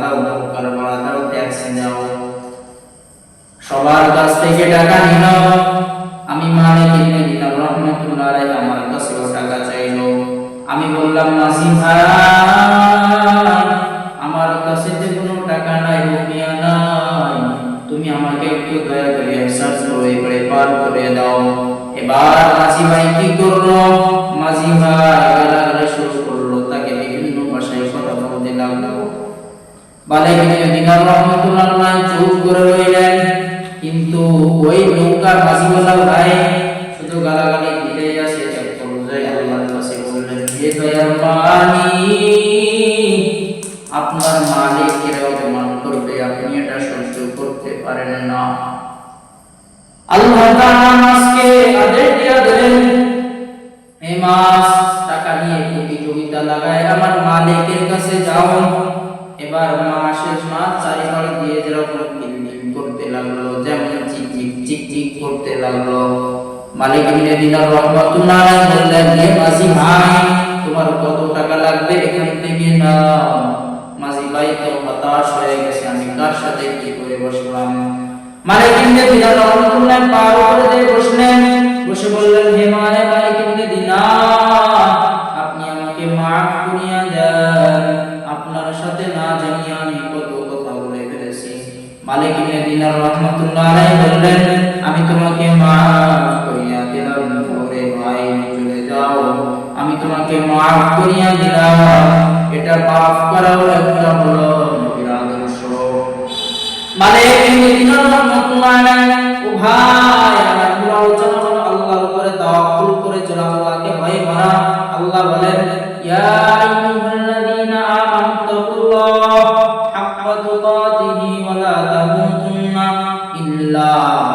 দাও নৌকার ভাড়া দাও ট্যাক্সি দাও সবার কাছ থেকে টাকা নিল আমি মানে কিনে দিলাম, রহমতুল্লাহ আলাইহি, আমার কাছেও টাকা চাইলো। আমি বললাম ভাই, আমার কাছে যে কোনো টাকা নাই, রুপিয়া নাই। তুমি আমাকে একটু দয়া করে সার্চ করে করে পার করে দাও। এবার মাঝি ভাই কি করল? মাঝি ভাই চুপ করে রইলেন কিন্তু ওই নৌকার মাঝিওয়ালা ভাই শুধু গালাগালি দিতে আসে এক পর্যায়ে আল্লাহর কাছে বললেন হে দয়ার মালিক আপনার মালিক এর অপমান করবে আপনি এটা সহ্য করতে পারেন না আল্লাহ তাআলা মাসকে আদেশ দিয়া দিলেন হে মাস টাকা নিয়ে প্রতিযোগিতা লাগায় আমার মালিকের কাছে যাও এবার মাসের মাছ চারিপাড়ে দিয়ে যেরকম কিলবিল করতে লাগল, যেমন চিক চিক চিক চিক করতে লাগল। মালিক ইবনে দিনার রহমাতুল্লাহ আলাইহি বললেন হে মাঝি ভাই, তোমার কত টাকা লাগবে এখান থেকে নাও। মাঝি ভাই তো হতাশ হয়ে গেছে, আমি কার সাথে কি করে বসলাম? মালিক ইবনে দিনার রহমাতুল্লাহ পার উপরে দিয়ে বসলেন। বসে বললেন, হে মালিক ইবনে দিনার, আপনি আমাকে মাফ করিয়া দেন। মালিক আমি তোমাকে আমি তোমাকে মাফ করিয়া দিলাম। এটা মাফ করাও একটা হলো নবীর আদর্শ। মালিক ইবনে দিনার রাহমাতুল্লাহ আলাইহি ও ভাই, আমার আল্লাহর উপরে তাওয়াক্কুল করে চলা আল্লাহ বলেন, ইয়া তাকুল্লাহ